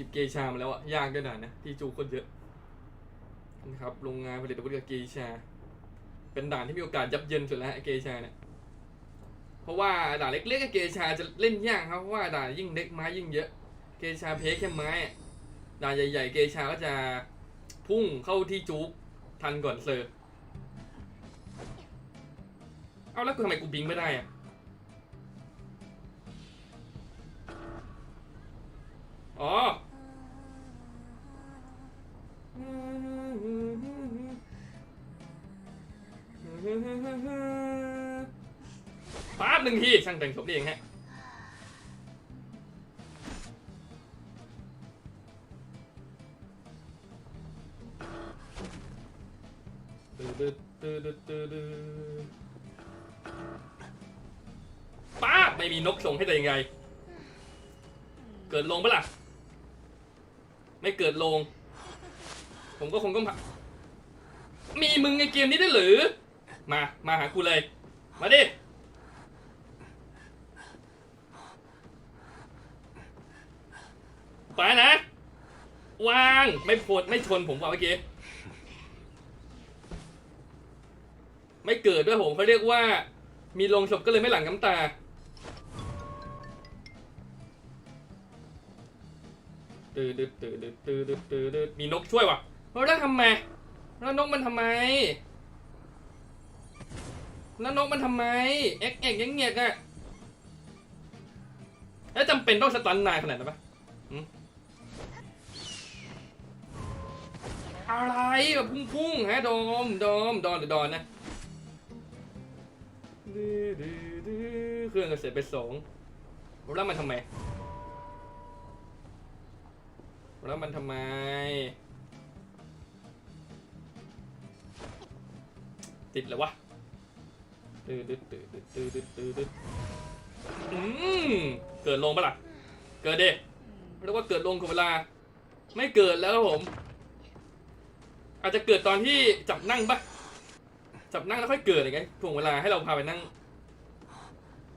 ยิบเกชามาแล้วอะยากด้วยนะนะที่จูคนเยอะนะครับโรงงานผลิตอาวุธกับเกชา เป็นด่านที่มีโอกาสยับเยินสุดแล้วไอ้เกชาเนี่ยเพราะว่าด่านเล็กๆกับเกชาจะเล่นยากครับเพราะว่าด่านยิ่งเล็กไม้ยิ่งเยอะ เกชาเพคแค่ไม้ด่านใหญ่ๆเกชาก็จะพุ่งเข้าที่จูกทันก่อนเซอร์ เอาแล้วกูทำไมกูบิงไม่ได้อะ นึ่งทีช่างแต่งศพนี่เองฮะป้าไม่มีนกส่งให้แต่ยังไง เกิดลงปะล่ะ ไม่เกิดลง ผมก็คงต้อง มีมึงในเกมนี้ได้หรือ มา มาหากูเลย มาดิ ไปนะ วางไม่พดไม่ชนผมว่าเมื่อกี้ ไม่เกิดด้วยผมเขาเรียกว่า มีลงศพก็เลยไม่หลั่งน้ำตา ตืดตืดตืดตืดตืดตืดมีนกช่วยว่ะแล้วทำไมแล้วนกมันทำไมแล้วนกมันทำไมเอ็กเอ็กยังเงียกอะแล้วจำเป็นต้องสตันนายขนาดนั้นปะ อะไรแบบพุ่งๆฮะโดมโดมดอนหรือดอนนะดื้อดื้อดื้อเครื่องก็เสร็จไปสองแล้วมันทำไมแล้วมันทำไม ติดเลยวะตืดตืดตืดตืดตืดตืดตืดอืมเกิดลงปะล่ะ เกิดดิเรียกว่าเกิดลงของเวลา ไม่เกิดแล้วครับผม อาจจะเกิดตอนที่จับนั่งปะจับนั่งแล้วค่อยเกิดอย่างไงถ่วงเวลาให้เราพาไปนั่ง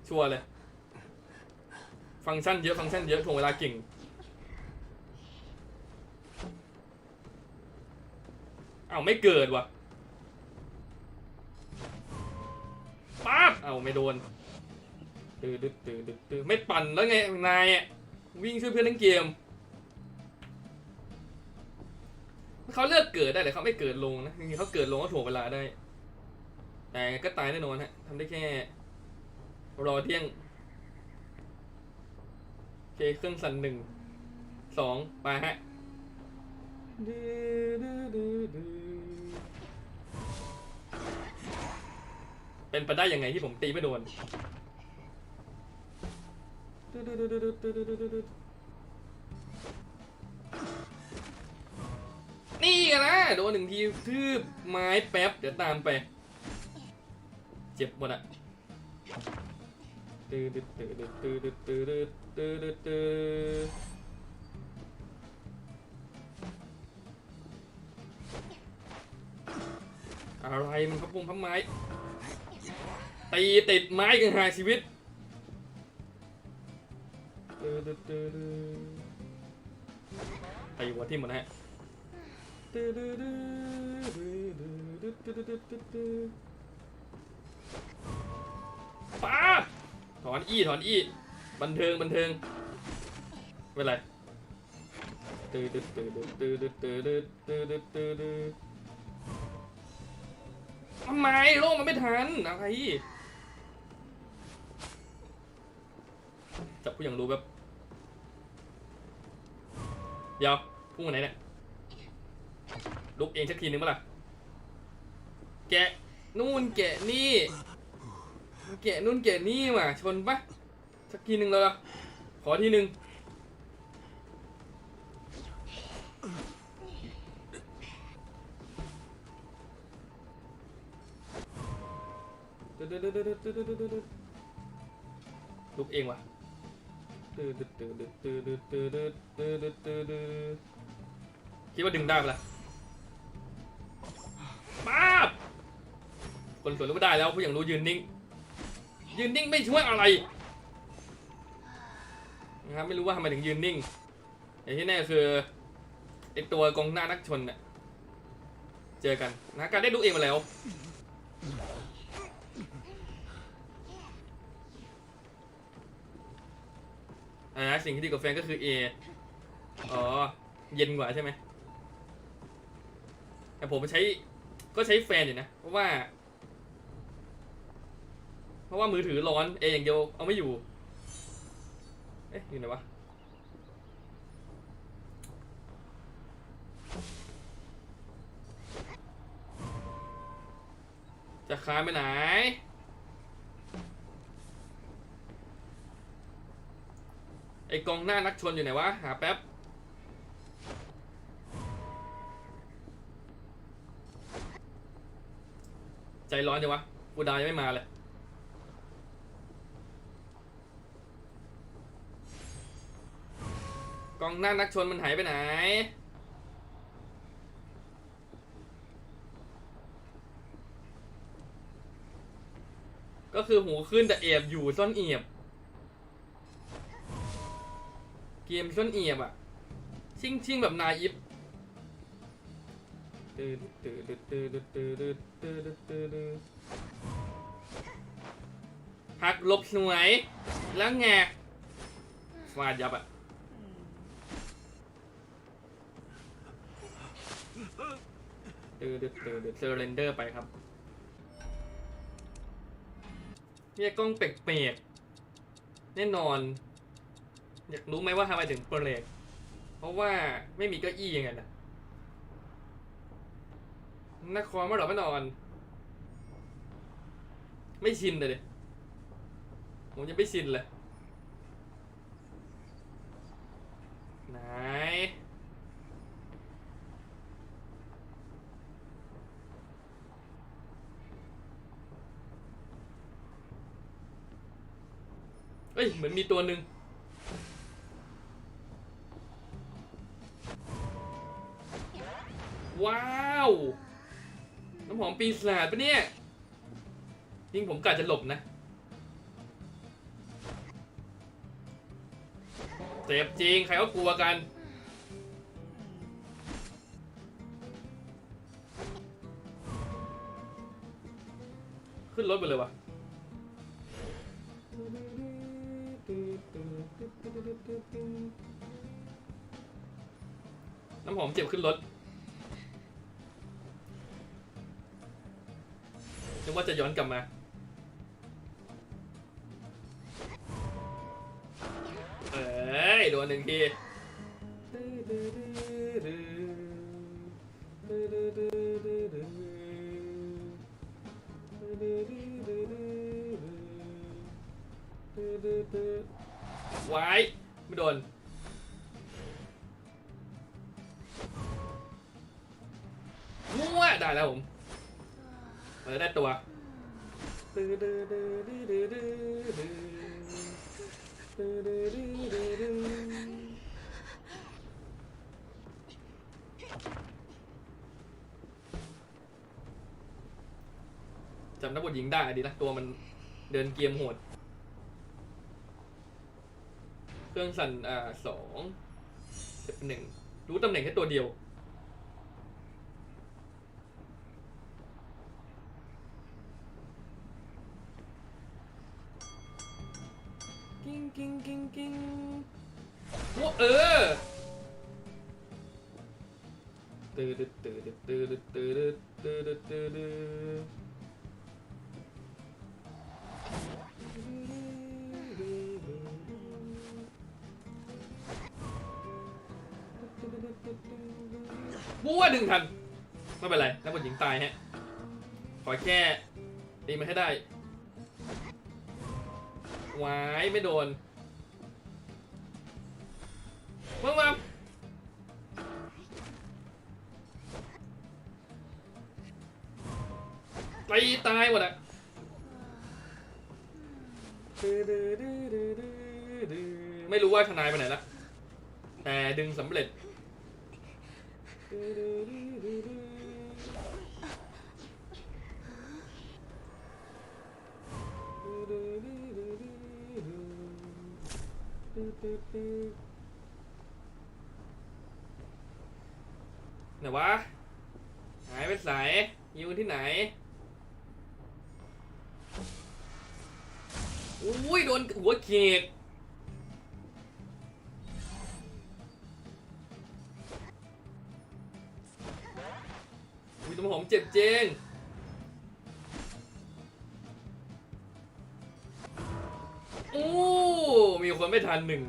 ชัวร์เลย ฟังก์ชันเยอะฟังก์ชันเยอะถ่วงเวลาเก่งเอาไม่เกิดว่ะป๊าบเอาไม่โดนตื้อตื้อตื้อตื้อไม่ปั่นแล้วไงนายอะวิ่งช่วยเพื่อนทั้งเกม เขาเลือกเกิดได้แต่เขาไม่เกิดลงนะจริงๆเขาเกิดลงก็ถ่วงเวลาได้ แต่ก็ตายแน่นอนฮะทำได้แค่ รอเที่ยงโอเคเครื่องสั่นหนึ่งสองไปฮะเป็นไปได้ยังไงที่ผมตีไม่โดน นี่กันนะ โดนหนึ่งทีทืบไม้แป๊บ เดี๋ยวตามไป เจ็บหมดอะตืดตืดตืดตืดตืดตืดอะไรมันพับปุ้งพับไม้ ตีติดไม้กันหายชีวิตตีหัวที่หมดฮะ ป้าถอนอี้ถอนอี้บันเทิงบันเทิงไม่เป็นไรตื้อตื้อตื้อตื้อตื้อตื้อตื้อตื้อตื้อตื้อทำไมโลกมันไม่ทันอะไรจับผู้อย่างรู้แบบเดี๋ยวพุ่งไหนเนี่ย ลุกเองสักทีนึงเมื่อไหร่ะแกะนู่นแกะนี่แกะนู่นแกะนี่ว่ะชนปะสักทีหนึ่งเลยเหรอขอทีหนึ่งลุกเองว่ะคิดว่าดึงได้ปะล่ะ ป๊าบคนสวนรู้ไม่ได้แล้วผู้อย่างรู้ยืนนิ่ง ยืนนิ่งไม่ช่วยอะไรนะครับไม่รู้ว่าทำไมถึงยืนนิ่งอย่างที่แน่คือไอตัวกองหน้านักชนเนี่ยเจอกันนะการได้ดูเองมาแล้วอ่าสิ่งที่ดีกว่าแฟนก็คือ A อ๋อ เย็นกว่าใช่ไหมแต่ผมใช้ ก็ใช้แฟนอยู่นะ เพราะว่า เพราะว่ามือถือร้อน A ออย่างเดียวเอาไม่อยู่ เอ๊ะอยู่ไหนวะจะค้านไปไหน ไอกองหน้านักชนอยู่ไหนวะ หาแป๊บ ใจร้อนจังวะกูดาวยังไม่มาเลยกองหน้านักชนมันหายไปไหน ก็คือหูขึ้นแต่เอียบอยู่ซ่อนเอียบ เกมซ่อนเอียบอะชิงชิงแบบนายิบตื้อตื้อ ตื้อตื้อตื้อตื้อตื้อตื้อตื้อตื้อหักหลบสวย แล้วแงกฟาดยับอะตื้อตื้อตื้อตื้อเซอร์เรนเดอร์ไปครับเนี่ยกล้องเปลกๆแน่นอน อยากรู้ไหมว่าทำไมถึงเปลกเพราะว่าไม่มีเก้าอี้ยังไงนะ นครไม่หรอไม่นอน ไม่ชินเลยดิผมยังไม่ชินเลย ไหน เอ้ย เหมือนมีตัวหนึ่ง น้ำหอมปีศาจปะเนี่ยจริงผมกะจะหลบนะ เจ็บจริง ใครก็กลัวกัน ขึ้นรถไปเลยวะน้ำหอมเจ็บขึ้นรถ นึกว่าจะย้อนกลับมา เอ้ยโดนหนึ่งทีไว้ไม่โดนมั่วได้แล้วผม ออได้ตัวจำนักบทหญิงได้ดีนะตัวมันเดินเกมโหด เครื่องสั่นอ่าสองเจ็ดหนึ่งรู้ตำแหน่งแค่ตัวเดียว กิ้งกิ้งกิ้งโอ้เออตืดตืดตืดตืดตืดตืดบัวดึงทัน ไม่เป็นไรนักบอลหญิงตายฮะ ขอแค่ตีมาให้ได้ วายไม่โดนมึงมาตีตายหมดอะไม่รู้ว่าทนายไปไหนละ แต่ดึงสำเร็จ วไหนวะ หายไปไหนอยิวที่ไหน อุ้ยโดนหัวเขกอุ้ยตัวผมเจ็บเจงโอ้ มีคนไม่ทันหนึ่ง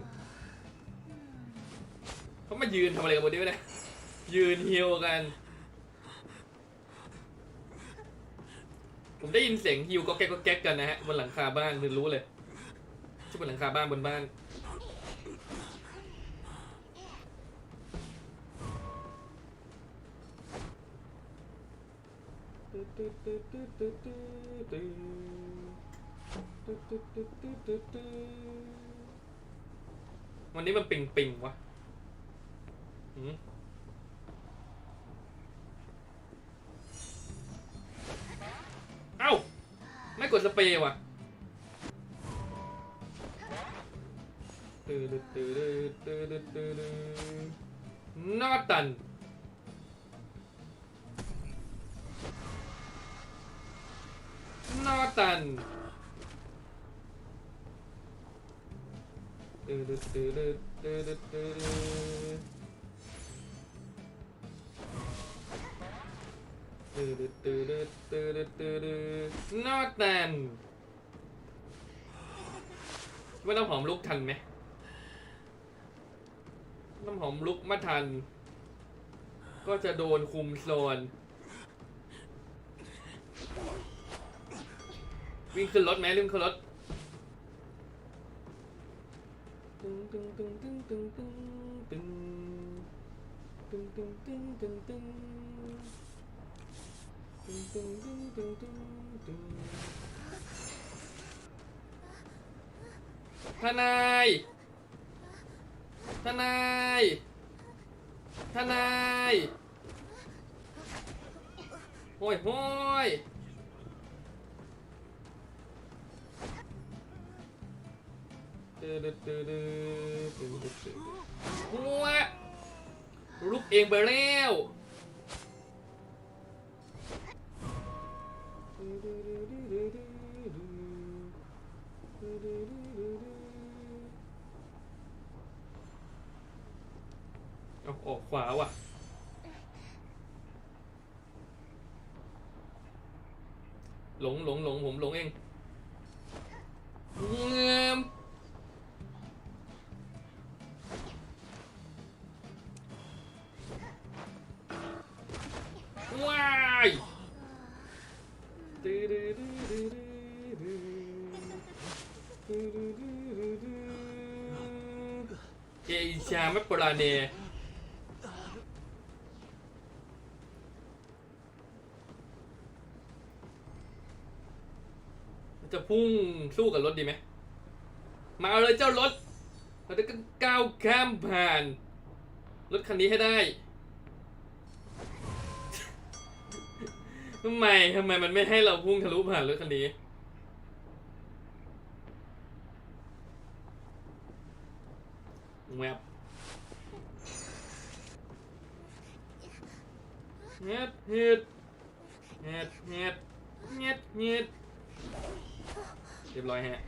เขามายืนทำอะไรกันบนนี้วะเนี่ยยืนฮิวกัน ผมได้ยินเสียงฮิวก็แก๊กก็แก๊กกันนะฮะบนหลังคาบ้านคือรู้เลยที่บนหลังคาบ้านบนบ้าน วันนี้มันปิงปิงวะหืมเอ้า ไม่กดสเปรย์ว่ะตื้อตื้อตื้อตื้อตื้อตื้อตื้อนอตันนอตัน ตื้อตื้อตื้อตื้อตื้อตื้อตื้อตื้อตื้อตื้อตื้อตื้อตื้อนอตันว่าน้ำหอมลุกทันไหมน้ำหอมลุกม่ทัน ก็จะโดนคุมโซน วิ่งขึ้นรถไหมวิ่งขึ้นรถ ตึงตึงตึงตึงตึงตึงตึงตึงตึงตึงตึงตึงตึงตึงตึงตึงตึงตึงทนาย ทนาย ทนาย โอ้ยโอ้ย หัวลุกเองไปแล้วเอาออกขวาว่ะหลงหลงหลงผมหลงเอง จะพุ่งสู้กับรถดีไหม มาเลยเจ้ารถ เราจะก้าวข้ามผ่าน รถคันนี้ให้ได้ทำไมทำไมมันไม่ให้เราพุ่งทะลุผ่านรถคันนี้แวบเฮ็ดเฮ็ดเฮ็ดเฮ็ดเฮ็ดเฮ็ด เรียบร้อยฮะ